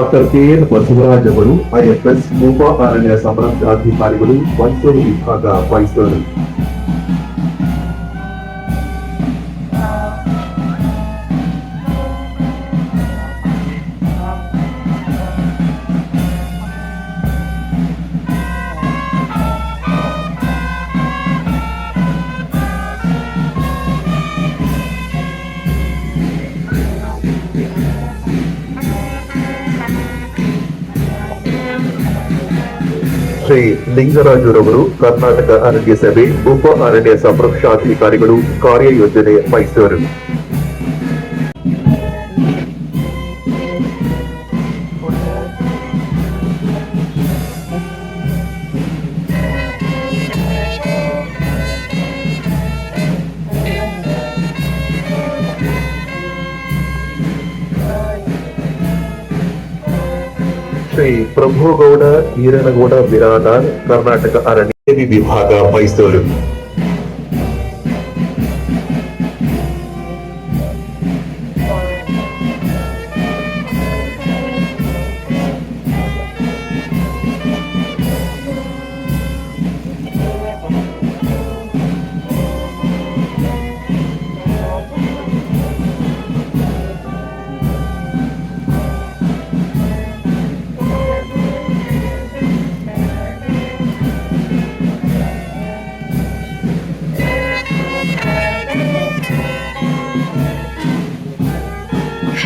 Doctor K N Basavaraj ಅವರು IFS ಉಪ ಅರಣ್ಯ ಸಂರಕ್ಷಣಾಧಿಕಾರಿಗಳು ಮೈಸೂರು ವಿಭಾಗ ಮೈಸೂರು ಶ್ರೀ ಲಿಂಗರಾಜುರವರು ಕರ್ನಾಟಕ ಅರಣ್ಯ ಸಭೆ ಉಪ ಅರಣ್ಯ ಸಂರಕ್ಷಣಾಧಿಕಾರಿಗಳು ಕಾರ್ಯಯೋಜನೆ ಮೈಸೂರು ಶ್ರೀ ಪ್ರಭುಗೌಡ ಈರನಗೌಡ ಬಿರಾದಾರ್ ಕರ್ನಾಟಕ ಅರಣ್ಯ ವಿಭಾಗ ಮೈಸೂರು.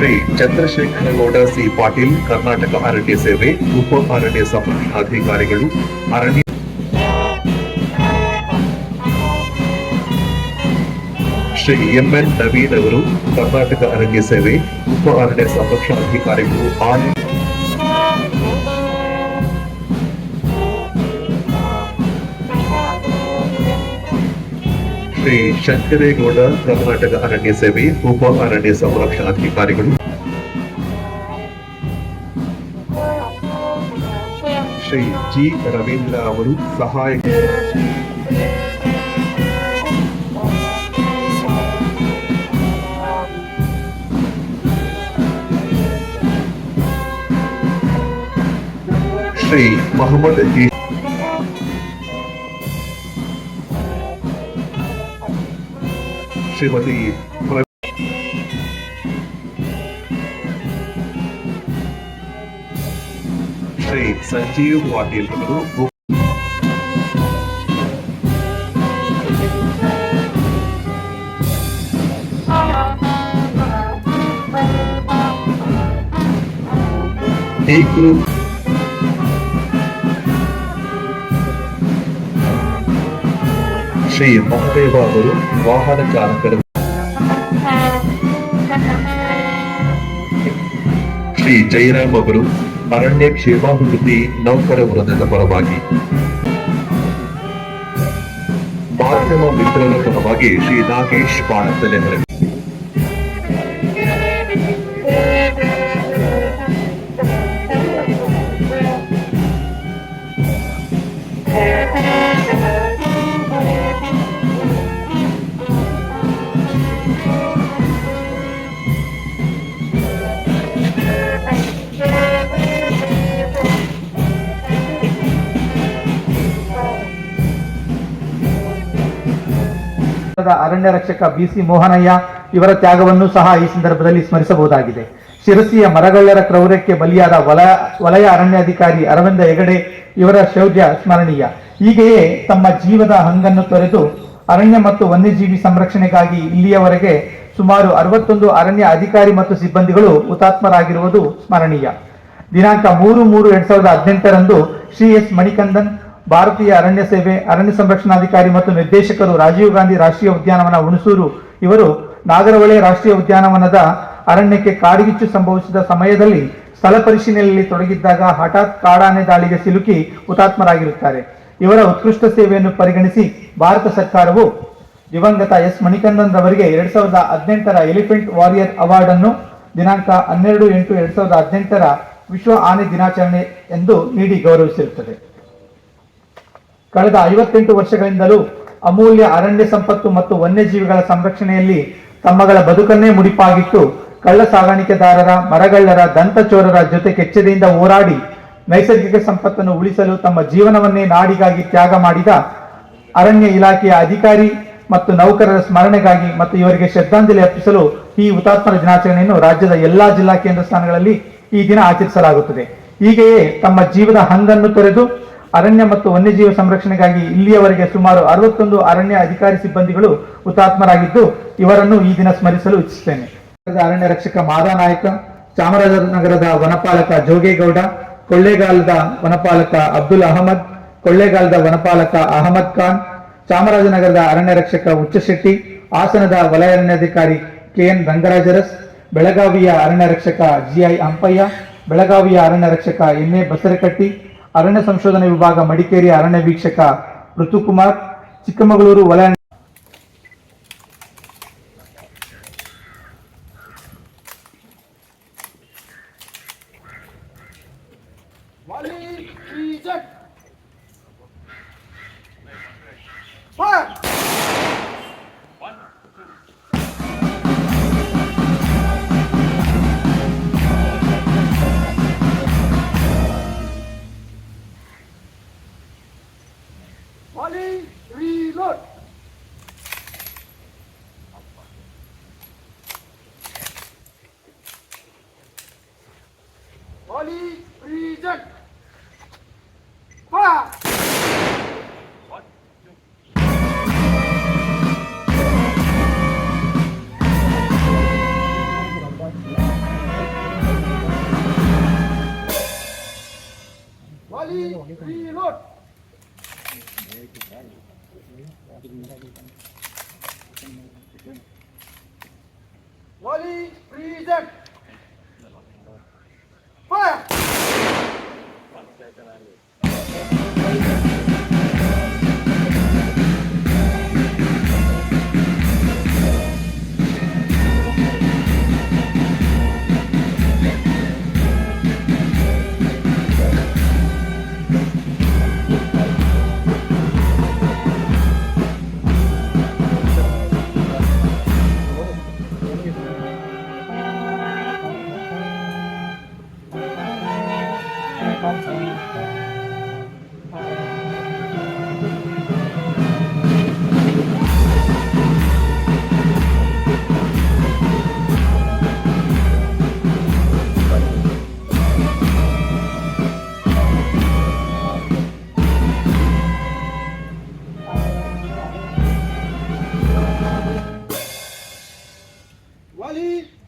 ಶ್ರೀ ಸಿ ಪಾಟೀಲ್, ಕರ್ನಾಟಕ ಅರಣ್ಯ ಸೇವೆ, ಉಪ ಅರಣ್ಯ ಅಧಿಕಾರಿಗಳು ಅರಣ್ಯ ಶ್ರೀ ಎಂಎನ್ ನವೀನ್ ಅವರು, ಕರ್ನಾಟಕ ಅರಣ್ಯ ಸೇವೆ, ಉಪ ಅರಣ್ಯ ಸಂರಕ್ಷಣಾಧಿಕಾರಿಗಳು ಆರ್ ಶ್ರೀ ಶಂಕರೇಗೌಡ ಕರ್ನಾಟಕ ಅರಣ್ಯ ಸೇವೆ ಉಪ ಅರಣ್ಯ ಸಂರಕ್ಷಣಾಧಿಕಾರಿಗಳು ಶ್ರೀ ಜಿ ರವೀಂದ್ರ ಅವರು ಸಹಾಯಕ ಶ್ರೀ ಮೊಹಮ್ಮದ್ ಈ ಶ್ರೀಮತಿ ಪ್ರ- ಶ್ರೀ ಸಂಜೀವ್ ಪಾಟೀಲ್ ಅವರು. ಉಪ- ಈ ಶ್ರೀ ಮಹದೇವ ಅವರು ವಾಹನ ಚಾಲಕರು. ಶ್ರೀ ಜಯರಾಮ್ ಅವರು ಅರಣ್ಯ ಕ್ಷೇಮಾಭಿವೃದ್ಧಿ ನೌಕರ ವೃಂದದ ಪರವಾಗಿ. ಮಾಧ್ಯಮ ಮಿತ್ರರ ಪರವಾಗಿ ಶ್ರೀ ನಾಗೇಶ್ ಪಾಣತಲೆ ಅವರು ಅರಣ್ಯ ರಕ್ಷಕ ಬಿಸಿ ಮೋಹನಯ್ಯ ಇವರ ತ್ಯಾಗವನ್ನು ಸಹ ಈ ಸಂದರ್ಭದಲ್ಲಿ ಸ್ಮರಿಸಬಹುದಾಗಿದೆ. ಶಿರಸಿಯ ಮರಗಳ್ಳರ ಕ್ರೌರ್ಯಕ್ಕೆ ಬಲಿಯಾದ ವಲಯ ವಲಯ ಅರಣ್ಯಾಧಿಕಾರಿ ಅರವಿಂದ ಹೆಗಡೆ ಇವರ ಶೌರ್ಯ ಸ್ಮರಣೀಯ. ಹೀಗೆಯೇ ತಮ್ಮ ಜೀವದ ಹಂಗನ್ನು ತೊರೆದು ಅರಣ್ಯ ಮತ್ತು ವನ್ಯಜೀವಿ ಸಂರಕ್ಷಣೆಗಾಗಿ ಇಲ್ಲಿಯವರೆಗೆ ಸುಮಾರು ಅರವತ್ತೊಂದು ಅರಣ್ಯ ಅಧಿಕಾರಿ ಮತ್ತು ಸಿಬ್ಬಂದಿಗಳು ಹುತಾತ್ಮರಾಗಿರುವುದು ಸ್ಮರಣೀಯ. ದಿನಾಂಕ ಮೂರು ಮೂರು ಎರಡ್ ಸಾವಿರದ ಹದಿನೆಂಟರಂದು ಶ್ರೀ ಎಸ್ ಮಣಿಕಂದನ್ ಭಾರತೀಯ ಅರಣ್ಯ ಸೇವೆ, ಅರಣ್ಯ ಸಂರಕ್ಷಣಾಧಿಕಾರಿ ಮತ್ತು ನಿರ್ದೇಶಕರು ರಾಜೀವ್ ಗಾಂಧಿ ರಾಷ್ಟ್ರೀಯ ಉದ್ಯಾನವನ ಹುಣಸೂರು. ಇವರು ನಾಗರಹೊಳೆ ರಾಷ್ಟ್ರೀಯ ಉದ್ಯಾನವನದ ಅರಣ್ಯಕ್ಕೆ ಕಾಡ್ಗಿಚ್ಚು ಸಂಭವಿಸಿದ ಸಮಯದಲ್ಲಿ ಸ್ಥಳ ಪರಿಶೀಲನೆಯಲ್ಲಿ ತೊಡಗಿದ್ದಾಗ ಹಠಾತ್ ಕಾಡಾನೆ ದಾಳಿಗೆ ಸಿಲುಕಿ ಹುತಾತ್ಮರಾಗಿರುತ್ತಾರೆ. ಇವರ ಉತ್ಕೃಷ್ಟ ಸೇವೆಯನ್ನು ಪರಿಗಣಿಸಿ ಭಾರತ ಸರ್ಕಾರವು ದಿವಂಗತ ಎಸ್ ಮಣಿಕಂದನ್ ರವರಿಗೆ ಎರಡ್ ಸಾವಿರದ ಹದಿನೆಂಟರ ಎಲಿಫೆಂಟ್ ವಾರಿಯರ್ ಅವಾರ್ಡ್ ಅನ್ನು ದಿನಾಂಕ ಹನ್ನೆರಡು ಎಂಟು ಎರಡ್ ಸಾವಿರದ ಹದಿನೆಂಟರ ವಿಶ್ವ ಆನೆ ದಿನಾಚರಣೆ ಎಂದು ನೀಡಿ ಗೌರವಿಸಿರುತ್ತದೆ. ಕಳೆದ ಐವತ್ತೆಂಟು ವರ್ಷಗಳಿಂದಲೂ ಅಮೂಲ್ಯ ಅರಣ್ಯ ಸಂಪತ್ತು ಮತ್ತು ವನ್ಯಜೀವಿಗಳ ಸಂರಕ್ಷಣೆಯಲ್ಲಿ ತಮ್ಮಗಳ ಬದುಕನ್ನೇ ಮುಡಿಪಾಗಿಟ್ಟು ಕಳ್ಳ ಸಾಗಾಣಿಕೆದಾರರ, ಮರಗಳ್ಳರ, ದಂತಚೋರರ ಜೊತೆ ಕೆಚ್ಚದೆಯಿಂದ ಹೋರಾಡಿ ನೈಸರ್ಗಿಕ ಸಂಪತ್ತನ್ನು ಉಳಿಸಲು ತಮ್ಮ ಜೀವನವನ್ನೇ ನಾಡಿಗಾಗಿ ತ್ಯಾಗ ಮಾಡಿದ ಅರಣ್ಯ ಇಲಾಖೆಯ ಅಧಿಕಾರಿ ಮತ್ತು ನೌಕರರ ಸ್ಮರಣೆಗಾಗಿ ಮತ್ತು ಇವರಿಗೆ ಶ್ರದ್ಧಾಂಜಲಿ ಅರ್ಪಿಸಲು ಈ ಹುತಾತ್ಮರ ದಿನಾಚರಣೆಯನ್ನು ರಾಜ್ಯದ ಎಲ್ಲಾ ಜಿಲ್ಲಾ ಕೇಂದ್ರ ಸ್ಥಾನಗಳಲ್ಲಿ ಈ ದಿನ ಆಚರಿಸಲಾಗುತ್ತದೆ. ಹೀಗೆಯೇ ತಮ್ಮ ಜೀವದ ಹಂಗನ್ನು ತೊರೆದು ಅರಣ್ಯ ಮತ್ತು ವನ್ಯಜೀವ ಸಂರಕ್ಷಣೆಗಾಗಿ ಇಲ್ಲಿಯವರೆಗೆ ಸುಮಾರು ಅರವತ್ತೊಂದು ಅರಣ್ಯ ಅಧಿಕಾರಿ ಸಿಬ್ಬಂದಿಗಳು ಹುತಾತ್ಮರಾಗಿದ್ದು, ಇವರನ್ನು ಈ ದಿನ ಸ್ಮರಿಸಲು ಇಚ್ಛಿಸುತ್ತೇನೆ. ಅರಣ್ಯ ರಕ್ಷಕ ಮಾದಾ ನಾಯಕ, ಚಾಮರಾಜನಗರದ ವನಪಾಲಕ ಜೋಗೇಗೌಡ, ಕೊಳ್ಳೇಗಾಲದ ವನಪಾಲಕ ಅಬ್ದುಲ್ ಅಹಮದ್, ಕೊಳ್ಳೇಗಾಲದ ವನಪಾಲಕ ಅಹಮದ್ ಖಾನ್, ಚಾಮರಾಜನಗರದ ಅರಣ್ಯ ರಕ್ಷಕ ಉಚ್ಚಶೆಟ್ಟಿ ಹಾಸನದ ವಲಯ ಅರಣ್ಯಾಧಿಕಾರಿ ಕೆಎನ್ ರಂಗರಾಜರಸ್, ಬೆಳಗಾವಿಯ ಅರಣ್ಯ ರಕ್ಷಕ ಜಿಐ ಅಂಪಯ್ಯ ಬೆಳಗಾವಿಯ ಅರಣ್ಯ ರಕ್ಷಕ ಎನ್ ಬಸರಕಟ್ಟಿ ಅರಣ್ಯ ಸಂಶೋಧನಾ ವಿಭಾಗ ಮಡಿಕೇರಿ ಅರಣ್ಯ ವೀಕ್ಷಕ ಋತುಕುಮಾರ್ ಚಿಕ್ಕಮಗಳೂರು ವಲಯ ที่ที่รถวอลีพรีเซนต์ไฟ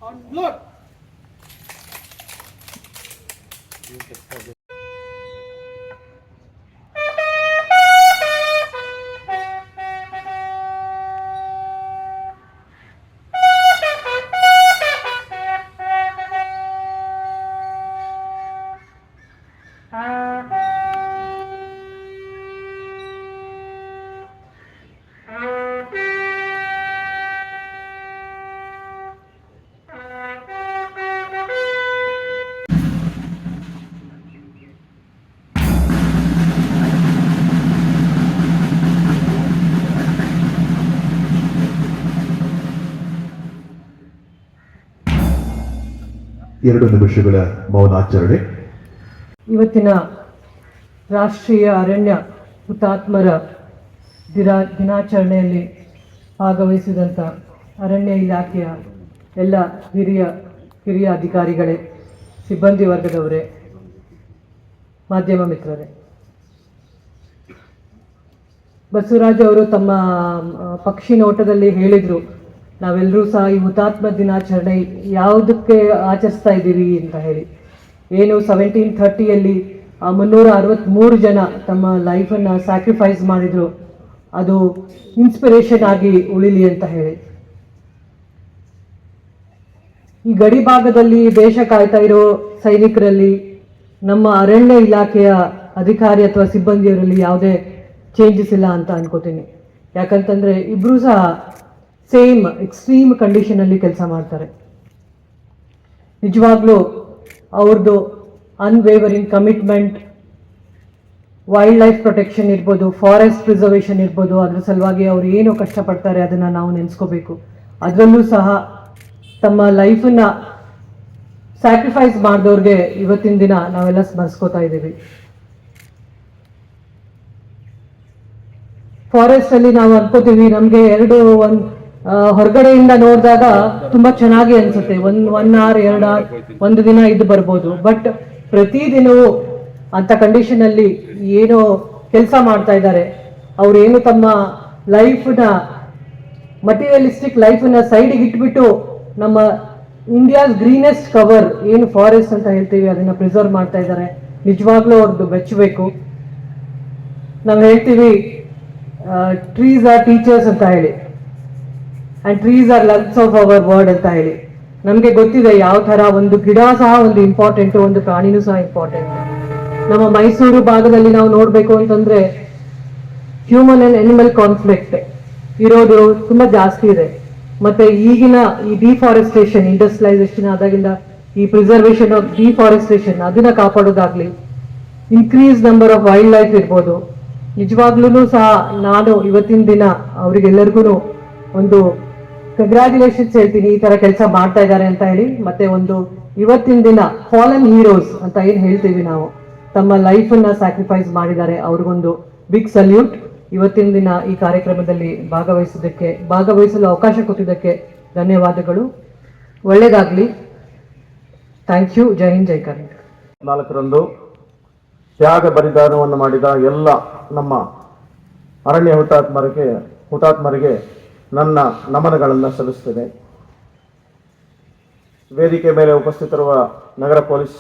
on look ಎರಡು ನಿಮಿಷಗಳ ಮೌನಾಚರಣೆ. ಇವತ್ತಿನ ರಾಷ್ಟ್ರೀಯ ಅರಣ್ಯ ಹುತಾತ್ಮರ ದಿನ, ದಿನಾಚರಣೆಯಲ್ಲಿ ಭಾಗವಹಿಸಿದಂಥ ಅರಣ್ಯ ಇಲಾಖೆಯ ಎಲ್ಲ ಹಿರಿಯ ಹಿರಿಯ ಅಧಿಕಾರಿಗಳೇ, ಸಿಬ್ಬಂದಿ ವರ್ಗದವರೇ, ಮಾಧ್ಯಮ ಮಿತ್ರರೇ. ಬಸವರಾಜ್ ಅವರು ತಮ್ಮ ಪಕ್ಷಿ ನೋಟದಲ್ಲಿ ಹೇಳಿದರು ನಾವೆಲ್ಲರೂ ಸಹ ಈ ಹುತಾತ್ಮ ದಿನಾಚರಣೆ ಯಾವುದಕ್ಕೆ ಆಚರಿಸ್ತಾ ಇದ್ದೀವಿ ಅಂತ ಹೇಳಿ. ಏನು ಸೆವೆಂಟೀನ್ ಥರ್ಟಿಯಲ್ಲಿ ಮುನ್ನೂರ ಅರವತ್ತ್ಮೂರು ಜನ ತಮ್ಮ ಲೈಫನ್ನು ಸ್ಯಾಕ್ರಿಫೈಸ್ ಮಾಡಿದರು. ಅದು ಇನ್ಸ್ಪಿರೇಷನ್ ಆಗಿ ಉಳಿಲಿ ಅಂತ ಹೇಳಿ. ಈ ಗಡಿ ಭಾಗದಲ್ಲಿ ದೇಶ ಕಾಯ್ತಾ ಇರೋ ಸೈನಿಕರಲ್ಲಿ ನಮ್ಮ ಅರಣ್ಯ ಇಲಾಖೆಯ ಅಧಿಕಾರಿ ಅಥವಾ ಸಿಬ್ಬಂದಿಯವರಲ್ಲಿ ಯಾವುದೇ ಚೇಂಜಸ್ ಇಲ್ಲ ಅಂತ ಅನ್ಕೋತೀನಿ. ಯಾಕಂತಂದ್ರೆ ಇಬ್ರು ಸಹ ಸೇಮ್ ಎಕ್ಸ್ಟ್ರೀಮ್ ಕಂಡೀಷನಲ್ಲಿ ಕೆಲಸ ಮಾಡ್ತಾರೆ. ನಿಜವಾಗ್ಲೂ ಅವ್ರದ್ದು unwavering commitment wild life protection ಇರ್ಬೋದು ಫಾರೆಸ್ಟ್ ಪ್ರಿಸರ್ವೇಷನ್ ಇರ್ಬೋದು, ಅದ್ರ ಸಲುವಾಗಿ ಅವ್ರು ಏನು ಕಷ್ಟಪಡ್ತಾರೆ ಅದನ್ನು ನಾವು ನೆನೆಸ್ಕೋಬೇಕು. ಅದರಲ್ಲೂ ಸಹ ತಮ್ಮ ಲೈಫನ್ನು ಸ್ಯಾಕ್ರಿಫೈಸ್ ಮಾಡಿದವ್ರಿಗೆ ಇವತ್ತಿನ ದಿನ ನಾವೆಲ್ಲ ಸ್ಮರಿಸ್ಕೋತಾ ಇದ್ದೀವಿ. ಫಾರೆಸ್ಟ್ ಅಲ್ಲಿ ನಾವು ಅನ್ಕೋತೀವಿ, ನಮ್ಗೆ ಎರಡು ಒಂದ್ ಹೊರಗಡೆಯಿಂದ ನೋಡಿದಾಗ ತುಂಬಾ ಚೆನ್ನಾಗಿ ಅನ್ಸುತ್ತೆ. ಒಂದ್ ಒನ್ ಅವರ್ ಎರಡ್ ಅವರ್ ಒಂದು ದಿನ ಇದ್ದು ಬರ್ಬೋದು. ಬಟ್ ಪ್ರತಿ ದಿನವೂ ಅಂತ ಕಂಡೀಷನ್ ಅಲ್ಲಿ ಏನೋ ಕೆಲಸ ಮಾಡ್ತಾ ಇದ್ದಾರೆ. ಏನು ತಮ್ಮ ಲೈಫ್ನ ಮಟೀರಿಯಲಿಸ್ಟಿಕ್ ಲೈಫ್ನ ಸೈಡ್ಗೆ ಇಟ್ಬಿಟ್ಟು ನಮ್ಮ ಇಂಡಿಯಾಸ್ ಗ್ರೀನೆಸ್ಟ್ ಕವರ್ ಏನು ಫಾರೆಸ್ಟ್ ಅಂತ ಹೇಳ್ತೀವಿ, ಅದನ್ನ ಪ್ರಿಸರ್ವ್ ಮಾಡ್ತಾ ಇದ್ದಾರೆ. ನಿಜವಾಗ್ಲೂ ಅವ್ರದ್ದು ಬೆಚ್ಚಬೇಕು. ನಾವು ಹೇಳ್ತೀವಿ ಟ್ರೀಸ್ ಆರ್ ಟೀಚರ್ಸ್ ಅಂತ ಹೇಳಿ. And trees are lungs of our world ಅಂತ ಹೇಳಿ. ನಮಗೆ ಗೊತ್ತಿದೆ ಯಾವ ತರ ಒಂದು ಗಿಡ ಸಹ ಒಂದು ಇಂಪಾರ್ಟೆಂಟ್ ಒಂದು ಪ್ರಾಣಿನೂ ಸಹ ಇಂಪಾರ್ಟೆಂಟ್ ನಮ್ಮ ಮೈಸೂರು ಭಾಗದಲ್ಲಿ ನಾವು ನೋಡಬೇಕು ಅಂತಂದ್ರೆ ಹ್ಯೂಮನ್ ಅಂಡ್ ಅನಿಮಲ್ ಕಾನ್ಫ್ಲಿಕ್ಟ್ ಇರೋದು ತುಂಬಾ ಜಾಸ್ತಿ ಇದೆ. ಮತ್ತೆ ಈಗಿನ ಈ ಡಿಫಾರೆಸ್ಟೇಷನ್ ಇಂಡಸ್ಟ್ರಿಯಲೈಸೇಷನ್ ಆದಾಗಿಂದ ಈ ಪ್ರಿಸರ್ವೇಷನ್ ಆಫ್ ಡಿಫಾರೆಸ್ಟೇಷನ್ ಅದನ್ನ ಕಾಪಾಡೋದಾಗ್ಲಿ increase number of wild life ಇರ್ಬೋದು. ನಿಜವಾಗ್ಲೂ ಸಹ ನಾನು ಇವತ್ತಿನ ದಿನ ಅವರಿಗೆಲ್ಲರಿಗೂ ಒಂದು ಕಂಗ್ರ್ಯಾಚುಲೇಷನ್ಸ್ ಹೇಳ್ತೀನಿ, ಈ ತರ ಕೆಲಸ ಮಾಡ್ತಾ ಇದ್ದಾರೆ ಅಂತ ಹೇಳಿ. ಮತ್ತೆ ಒಂದು ಇವತ್ತಿನ ದಿನ ಫಾಲನ್ ಹೀರೋಸ್ ಅಂತ ಏನ್ ಹೇಳ್ತೀವಿ ನಾವು. ತಮ್ಮ ಲೈಫ್ ಅನ್ನ ಸ್ಯಾಕ್ರಿಫೈಸ್ ಮಾಡಿದ್ದಾರೆ. ಅವ್ರಿಗೊಂದು ಬಿಗ್ ಸಲ್ಯೂಟ್ ಇವತ್ತಿನ ದಿನ ಈ ಕಾರ್ಯಕ್ರಮದಲ್ಲಿ ಭಾಗವಹಿಸಿದ್ದಕ್ಕೆ, ಭಾಗವಹಿಸಲು ಅವಕಾಶ ಕೊಟ್ಟಿದ್ದಕ್ಕೆ ಧನ್ಯವಾದಗಳು. ಒಳ್ಳೇದಾಗ್ಲಿ. ಥ್ಯಾಂಕ್ ಯು ಜೈ ಹಿಂದ್, ಜೈ ಕರ್ನಾಟಕ. ನಾಲ್ಕರಂದು ತ್ಯಾಗ ಬಲಿದಾನವನ್ನು ಮಾಡಿದ ಎಲ್ಲ ನಮ್ಮ ಅರಣ್ಯ ಹುತಾತ್ಮರಿಗೆ ಹುತಾತ್ಮರಿಗೆ ನನ್ನ ನಮನಗಳನ್ನು ಸಲ್ಲಿಸ್ತೇನೆ ವೇದಿಕೆ ಮೇಲೆ ಉಪಸ್ಥಿತರುವ ನಗರ ಪೊಲೀಸ್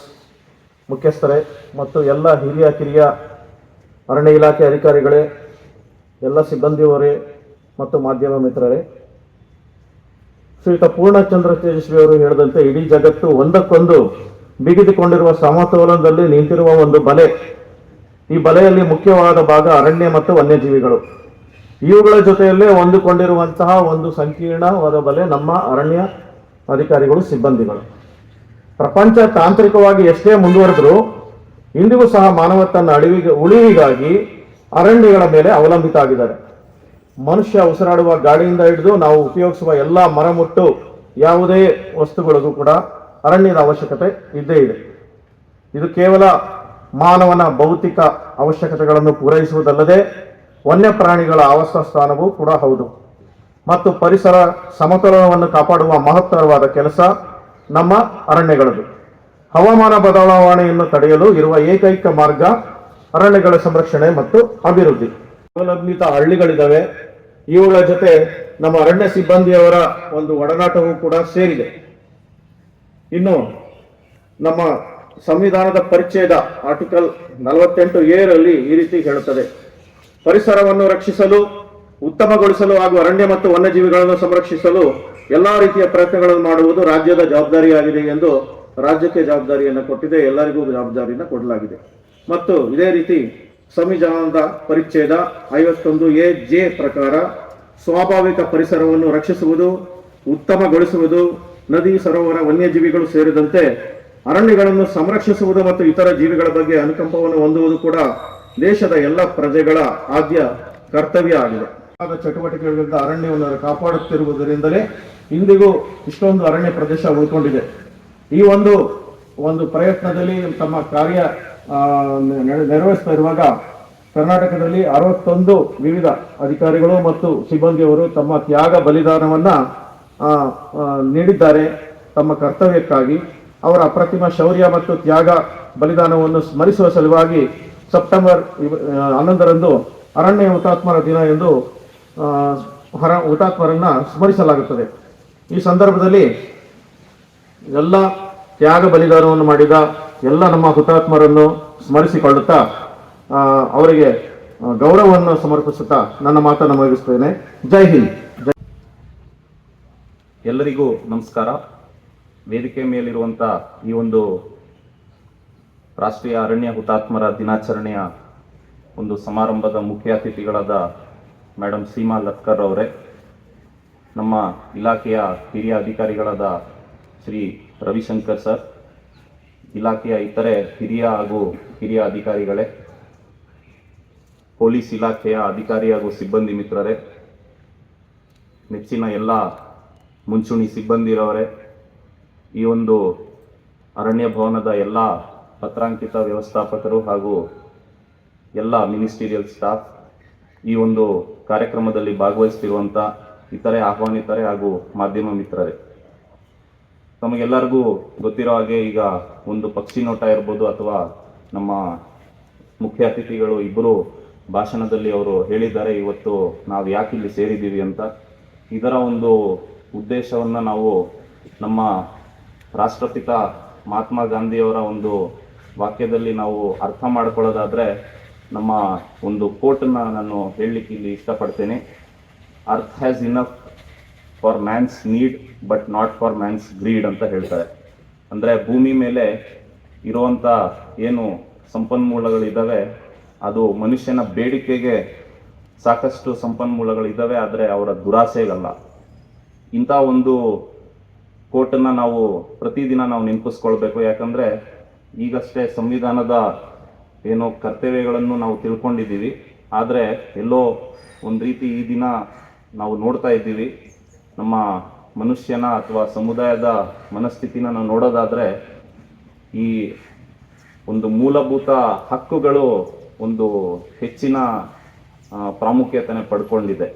ಮುಖ್ಯಸ್ಥರೇ ಮತ್ತು ಎಲ್ಲ ಹಿರಿಯ, ಕಿರಿಯ ಅರಣ್ಯ ಇಲಾಖೆ ಅಧಿಕಾರಿಗಳೇ, ಎಲ್ಲ ಸಿಬ್ಬಂದಿಯವರೇ ಮತ್ತು ಮಾಧ್ಯಮ ಮಿತ್ರರೇ, ಶ್ರೀಯುತ ಪೂರ್ಣಚಂದ್ರ ತೇಜಸ್ವಿ ಅವರು ಹೇಳಿದಂತೆ ಇಡೀ ಜಗತ್ತು ಒಂದಕ್ಕೊಂದು ಬಿಗಿದುಕೊಂಡಿರುವ ಸಮತೋಲನದಲ್ಲಿ ನಿಂತಿರುವ ಒಂದು ಬಲೆ. ಈ ಬಲೆಯಲ್ಲಿ ಮುಖ್ಯವಾದ ಭಾಗ ಅರಣ್ಯ ಮತ್ತು ವನ್ಯಜೀವಿಗಳು. ಇವುಗಳ ಜೊತೆಯಲ್ಲೇ ಹೊಂದಿಕೊಂಡಿರುವಂತಹ ಒಂದು ಸಂಕೀರ್ಣವಾದ ಬಲೆ ನಮ್ಮ ಅರಣ್ಯ ಅಧಿಕಾರಿಗಳು, ಸಿಬ್ಬಂದಿಗಳು. ಪ್ರಪಂಚ ತಾಂತ್ರಿಕವಾಗಿ ಎಷ್ಟೇ ಮುಂದುವರೆದರೂ ಇಂದಿಗೂ ಸಹ ಮಾನವ ತನ್ನ ಅಳಿವಿಗೆ, ಉಳಿವಿಗಾಗಿ ಅರಣ್ಯಗಳ ಮೇಲೆ ಅವಲಂಬಿತ ಆಗಿದ್ದಾರೆ. ಮನುಷ್ಯ ಉಸಿರಾಡುವ ಗಾಡಿಯಿಂದ ಹಿಡಿದು ನಾವು ಉಪಯೋಗಿಸುವ ಎಲ್ಲ ಮರಮುಟ್ಟು, ಯಾವುದೇ ವಸ್ತುಗಳಿಗೂ ಕೂಡ ಅರಣ್ಯದ ಅವಶ್ಯಕತೆ ಇದ್ದೇ ಇದೆ. ಇದು ಕೇವಲ ಮಾನವನ ಭೌತಿಕ ಅವಶ್ಯಕತೆಗಳನ್ನು ಪೂರೈಸುವುದಲ್ಲದೆ ವನ್ಯಪ್ರಾಣಿಗಳ ಆವಾಸ ಸ್ಥಾನವೂ ಕೂಡ ಹೌದು. ಮತ್ತು ಪರಿಸರ ಸಮತೋಲನವನ್ನು ಕಾಪಾಡುವ ಮಹತ್ತರವಾದ ಕೆಲಸ ನಮ್ಮ ಅರಣ್ಯಗಳದು. ಹವಾಮಾನ ಬದಲಾವಣೆಯನ್ನು ತಡೆಯಲು ಇರುವ ಏಕೈಕ ಮಾರ್ಗ ಅರಣ್ಯಗಳ ಸಂರಕ್ಷಣೆ ಮತ್ತು ಅಭಿವೃದ್ಧಿ. ಅವಲಂಬಿತ ಹಳ್ಳಿಗಳಿದ್ದಾವೆ ಇವುಗಳ ಜೊತೆ ನಮ್ಮ ಅರಣ್ಯ ಸಿಬ್ಬಂದಿಯವರ ಒಂದು ಒಡನಾಟವೂ ಕೂಡ ಸೇರಿದೆ. ಇನ್ನು ನಮ್ಮ ಸಂವಿಧಾನದ ಪರಿಚಯದ ಆರ್ಟಿಕಲ್ ನಲವತ್ತೆಂಟು ಏರಲ್ಲಿ ಈ ರೀತಿ ಹೇಳುತ್ತದೆ. ಪರಿಸರವನ್ನು ರಕ್ಷಿಸಲು, ಉತ್ತಮಗೊಳಿಸಲು ಹಾಗೂ ಅರಣ್ಯ ಮತ್ತು ವನ್ಯಜೀವಿಗಳನ್ನು ಸಂರಕ್ಷಿಸಲು ಎಲ್ಲಾ ರೀತಿಯ ಪ್ರಯತ್ನಗಳನ್ನು ಮಾಡುವುದು ರಾಜ್ಯದ ಜವಾಬ್ದಾರಿಯಾಗಿದೆ ಎಂದು ರಾಜ್ಯಕ್ಕೆ ಜವಾಬ್ದಾರಿಯನ್ನು ಕೊಟ್ಟಿದೆ, ಎಲ್ಲರಿಗೂ ಜವಾಬ್ದಾರಿಯನ್ನು ಕೊಡಲಾಗಿದೆ. ಮತ್ತು ಇದೇ ರೀತಿ ಸಂವಿಧಾನದ ಪರಿಚ್ಛೇದ ಐವತ್ತೊಂದು ಎ ಜೆ ಪ್ರಕಾರ ಸ್ವಾಭಾವಿಕ ಪರಿಸರವನ್ನು ರಕ್ಷಿಸುವುದು, ಉತ್ತಮಗೊಳಿಸುವುದು, ನದಿ, ಸರೋವರ, ವನ್ಯಜೀವಿಗಳು ಸೇರಿದಂತೆ ಅರಣ್ಯಗಳನ್ನು ಸಂರಕ್ಷಿಸುವುದು ಮತ್ತು ಇತರ ಜೀವಿಗಳ ಬಗ್ಗೆ ಅನುಕಂಪವನ್ನು ಹೊಂದುವುದು ಕೂಡ ದೇಶದ ಎಲ್ಲ ಪ್ರಜೆಗಳ ಆದ್ಯ ಕರ್ತವ್ಯ ಆಗಿದೆ. ಚಟುವಟಿಕೆಗಳಿಂದ ಅರಣ್ಯವನ್ನು ಕಾಪಾಡುತ್ತಿರುವುದರಿಂದಲೇ ಇಂದಿಗೂ ಇಷ್ಟೊಂದು ಅರಣ್ಯ ಪ್ರದೇಶ ಉಳ್ಕೊಂಡಿದೆ. ಈ ಒಂದು ಒಂದು ಪ್ರಯತ್ನದಲ್ಲಿ ತಮ್ಮ ಕಾರ್ಯ ನೆರವೇರಿಸ್ತಾ ಇರುವಾಗ ಕರ್ನಾಟಕದಲ್ಲಿ ಅರವತ್ತೊಂದು ವಿವಿಧ ಅಧಿಕಾರಿಗಳು ಮತ್ತು ಸಿಬ್ಬಂದಿಯವರು ತಮ್ಮ ತ್ಯಾಗ ಬಲಿದಾನವನ್ನ ನೀಡಿದ್ದಾರೆ. ತಮ್ಮ ಕರ್ತವ್ಯಕ್ಕಾಗಿ ಅವರ ಅಪ್ರತಿಮ ಶೌರ್ಯ ಮತ್ತು ತ್ಯಾಗ ಬಲಿದಾನವನ್ನು ಸ್ಮರಿಸುವ ಸಲುವಾಗಿ ಸೆಪ್ಟೆಂಬರ್ ಹನ್ನೊಂದರಂದು ಅರಣ್ಯ ಹುತಾತ್ಮರ ದಿನ ಎಂದು ಹರ, ಹುತಾತ್ಮರನ್ನ ಸ್ಮರಿಸಲಾಗುತ್ತದೆ. ಈ ಸಂದರ್ಭದಲ್ಲಿ ಎಲ್ಲ ತ್ಯಾಗ ಬಲಿದಾನವನ್ನು ಮಾಡಿದ ಎಲ್ಲ ನಮ್ಮ ಹುತಾತ್ಮರನ್ನು ಸ್ಮರಿಸಿಕೊಳ್ಳುತ್ತಾ ಅವರಿಗೆ ಗೌರವವನ್ನು ಸಮರ್ಪಿಸುತ್ತಾ ನನ್ನ ಮಾತನ್ನು ಮುಗಿಸ್ತೇನೆ ಜೈ ಹಿಂದ್. ಎಲ್ಲರಿಗೂ ನಮಸ್ಕಾರ. ವೇದಿಕೆ ಮೇಲಿರುವಂಥ ಈ ಒಂದು ರಾಷ್ಟ್ರೀಯ ಅರಣ್ಯ ಹುತಾತ್ಮರ ದಿನಾಚರಣೆಯ ಒಂದು ಸಮಾರಂಭದ ಮುಖ್ಯ ಅತಿಥಿಗಳಾದ ಮೇಡಮ್ ಸೀಮಾ ಲತ್ಕರ್ ಅವರೇ, ನಮ್ಮ ಇಲಾಖೆಯ ಹಿರಿಯ ಅಧಿಕಾರಿಗಳಾದ ಶ್ರೀ ರವಿಶಂಕರ್ ಸರ್, ಇಲಾಖೆಯ ಇತರೆ ಹಿರಿಯ ಹಾಗೂ ಹಿರಿಯ ಅಧಿಕಾರಿಗಳೇ, ಪೊಲೀಸ್ ಇಲಾಖೆಯ ಅಧಿಕಾರಿ ಹಾಗೂ ಸಿಬ್ಬಂದಿ ಮಿತ್ರರೇ, ನೆಚ್ಚಿನ ಎಲ್ಲ ಮುಂಚೂಣಿ ಸಿಬ್ಬಂದಿರವರೇ, ಈ ಒಂದು ಅರಣ್ಯ ಭವನದ ಎಲ್ಲ ಪತ್ರಾಂಕಿತ ವ್ಯವಸ್ಥಾಪಕರು ಹಾಗೂ ಎಲ್ಲ ಮಿನಿಸ್ಟೀರಿಯಲ್ ಸ್ಟಾಫ್ ಈ ಒಂದು ಕಾರ್ಯಕ್ರಮದಲ್ಲಿ ಭಾಗವಹಿಸ್ತಿರುವಂಥ ಇತರೆ ಆಹ್ವಾನಿತರೆ ಹಾಗೂ ಮಾಧ್ಯಮ ಮಿತ್ರರೇ. ತಮಗೆಲ್ಲರಿಗೂ ಗೊತ್ತಿರೋ ಹಾಗೆ ಈಗ ಒಂದು ಪಕ್ಷಿ ನೋಟ ಇರ್ಬೋದು ಅಥವಾ ನಮ್ಮ ಮುಖ್ಯ ಅತಿಥಿಗಳು ಇಬ್ಬರು ಭಾಷಣದಲ್ಲಿ ಅವರು ಹೇಳಿದ್ದಾರೆ, ಇವತ್ತು ನಾವು ಯಾಕೆ ಇಲ್ಲಿ ಸೇರಿದ್ದೀವಿ ಅಂತ. ಇದರ ಒಂದು ಉದ್ದೇಶವನ್ನು ನಾವು ನಮ್ಮ ರಾಷ್ಟ್ರಪಿತ ಮಹಾತ್ಮ ಗಾಂಧಿಯವರ ಒಂದು ವಾಕ್ಯದಲ್ಲಿ ನಾವು ಅರ್ಥ ಮಾಡ್ಕೊಳ್ಳೋದಾದ್ರೆ ನಮ್ಮ ಒಂದು ಕೋಟನ್ನ ನಾನು ಹೇಳಲಿಕ್ಕೆ ಇಲ್ಲಿ ಇಷ್ಟಪಡ್ತೇನೆ. Earth has enough for man's need but not for man's greed ಅಂತ ಹೇಳ್ತಾರೆ. ಅಂದರೆ ಭೂಮಿ ಮೇಲೆ ಇರುವಂಥ ಏನು ಸಂಪನ್ಮೂಲಗಳಿದ್ದಾವೆ, ಅದು ಮನುಷ್ಯನ ಬೇಡಿಕೆಗೆ ಸಾಕಷ್ಟು ಸಂಪನ್ಮೂಲಗಳಿದ್ದಾವೆ, ಆದರೆ ಅವರ ದುರಾಸೆಗಲ್ಲ. ಇಂಥ ಒಂದು ಕೋಟನ್ನು ನಾವು ಪ್ರತಿದಿನ ನಾವು ನೆನಪಿಸ್ಕೊಳ್ಬೇಕು. ಯಾಕಂದರೆ ಈಗಷ್ಟೇ ಸಂವಿಧಾನದ ಏನು ಕರ್ತವ್ಯಗಳನ್ನು ನಾವು ತಿಳ್ಕೊಂಡಿದ್ದೀವಿ. ಆದರೆ ಎಲ್ಲೋ ಒಂದು ರೀತಿ ಈ ದಿನ ನಾವು ನೋಡ್ತಾ ಇದ್ದೀವಿ. ನಮ್ಮ ಮನುಷ್ಯನ ಅಥವಾ ಸಮುದಾಯದ ಮನಸ್ಥಿತಿನ ನಾವು ನೋಡೋದಾದರೆ ಈ ಒಂದು ಮೂಲಭೂತ ಹಕ್ಕುಗಳು ಒಂದು ಹೆಚ್ಚಿನ ಪ್ರಾಮುಖ್ಯತೆ ಪಡ್ಕೊಂಡಿದೆ.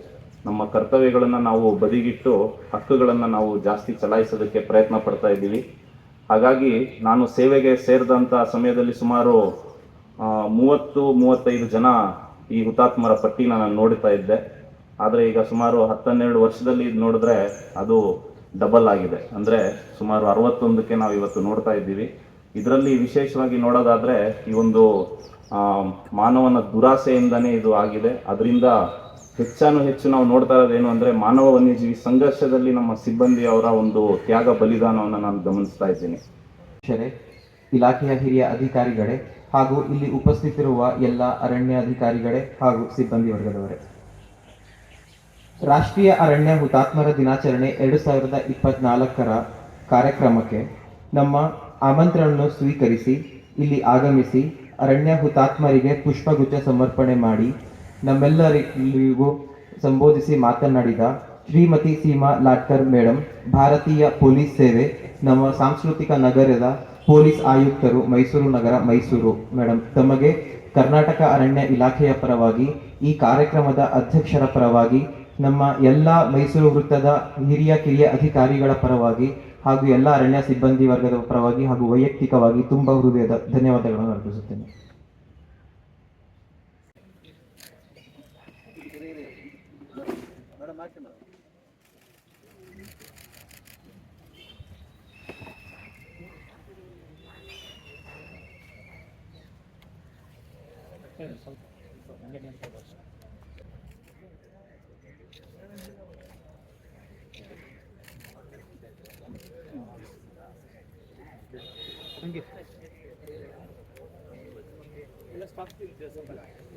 ನಮ್ಮ ಕರ್ತವ್ಯಗಳನ್ನು ನಾವು ಬದಿಗಿಟ್ಟು ಹಕ್ಕುಗಳನ್ನು ನಾವು ಜಾಸ್ತಿ ಚಲಾಯಿಸೋದಕ್ಕೆ ಪ್ರಯತ್ನ ಪಡ್ತಾ ಇದ್ದೀವಿ. ಹಾಗಾಗಿ ನಾನು ಸೇವೆಗೆ ಸೇರಿದಂಥ ಸಮಯದಲ್ಲಿ ಸುಮಾರು ಮೂವತ್ತು, ಮೂವತ್ತೈದು ಜನ ಈ ಹುತಾತ್ಮರ ಪಟ್ಟಿನ ನಾನು ನೋಡ್ತಾ ಇದ್ದೆ. ಆದರೆ ಈಗ ಸುಮಾರು ಹತ್ತನ್ನೆರಡು ವರ್ಷದಲ್ಲಿ ಇದು ನೋಡಿದ್ರೆ ಅದು ಡಬಲ್ ಆಗಿದೆ. ಅಂದರೆ ಸುಮಾರು ಅರವತ್ತೊಂದಕ್ಕೆ ನಾವು ಇವತ್ತು ನೋಡ್ತಾ ಇದ್ದೀವಿ. ಇದರಲ್ಲಿ ವಿಶೇಷವಾಗಿ ನೋಡೋದಾದರೆ ಈ ಒಂದು ಮಾನವನ ದುರಾಸೆಯಿಂದನೇ ಇದು ಆಗಿದೆ. ಅದರಿಂದ ಹೆಚ್ಚಾನು ಹೆಚ್ಚು ನಾವು ನೋಡ್ತಾ ಇರೋದೇನು ಅಂದರೆ ಮಾನವ ವನ್ಯಜೀವಿ ಸಂಘರ್ಷದಲ್ಲಿ ನಮ್ಮ ಸಿಬ್ಬಂದಿ ಅವರ ಒಂದು ತ್ಯಾಗ ಬಲಿದಾನವನ್ನು ನಾನು ಗಮನಿಸ್ತಾ ಇದ್ದೀನಿ. ಇಲಾಖೆಯ ಹಿರಿಯ ಅಧಿಕಾರಿಗಳೇ ಹಾಗೂ ಇಲ್ಲಿ ಉಪಸ್ಥಿತಿರುವ ಎಲ್ಲ ಅರಣ್ಯ ಅಧಿಕಾರಿಗಳೇ ಹಾಗೂ ಸಿಬ್ಬಂದಿ ವರ್ಗದವರೇ. ರಾಷ್ಟ್ರೀಯ ಅರಣ್ಯ ಹುತಾತ್ಮರ ದಿನಾಚರಣೆ ಎರಡು ಸಾವಿರದ ಇಪ್ಪತ್ನಾಲ್ಕರ ಕಾರ್ಯಕ್ರಮಕ್ಕೆ ನಮ್ಮ ಆಮಂತ್ರಣವನ್ನು ಸ್ವೀಕರಿಸಿ, ಇಲ್ಲಿ ಆಗಮಿಸಿ ಅರಣ್ಯ ಹುತಾತ್ಮರಿಗೆ ಪುಷ್ಪಗುಚ್ಛ ಸಮರ್ಪಣೆ ಮಾಡಿ ನಮ್ಮೆಲ್ಲರಿಗೂ ಸಂಬೋಧಿಸಿ ಮಾತನಾಡಿದ ಶ್ರೀಮತಿ ಸೀಮಾ ಲಾಟ್ಕರ್ ಮೇಡಮ್ ಭಾರತೀಯ ಪೊಲೀಸ್ ಸೇವೆ, ನಮ್ಮ ಸಾಂಸ್ಕೃತಿಕ ನಗರದ ಪೊಲೀಸ್ ಆಯುಕ್ತರು ಮೈಸೂರು ನಗರ ಮೈಸೂರು. ಮೇಡಮ್ ತಮಗೆ ಕರ್ನಾಟಕ ಅರಣ್ಯ ಇಲಾಖೆಯ ಪರವಾಗಿ, ಈ ಕಾರ್ಯಕ್ರಮದ ಅಧ್ಯಕ್ಷರ ಪರವಾಗಿ, ನಮ್ಮ ಎಲ್ಲ ಮೈಸೂರು ವೃತ್ತದ ಹಿರಿಯ ಕಿರಿಯ ಅಧಿಕಾರಿಗಳ ಪರವಾಗಿ ಹಾಗೂ ಎಲ್ಲ ಅರಣ್ಯ ಸಿಬ್ಬಂದಿ ವರ್ಗದ ಪರವಾಗಿ ಹಾಗೂ ವೈಯಕ್ತಿಕವಾಗಿ ತುಂಬ ಹೃದಯದ ಧನ್ಯವಾದಗಳನ್ನು ಅರ್ಪಿಸುತ್ತೇನೆ. ಮೇಡಮ್ ಹಾಕಿ ಸ್ವಲ್ಪ ಹಂಗೆ ಎಲ್ಲ ಹಂಗೆ ಇರುತ್ತೆ ಸ್ಟಾಪ್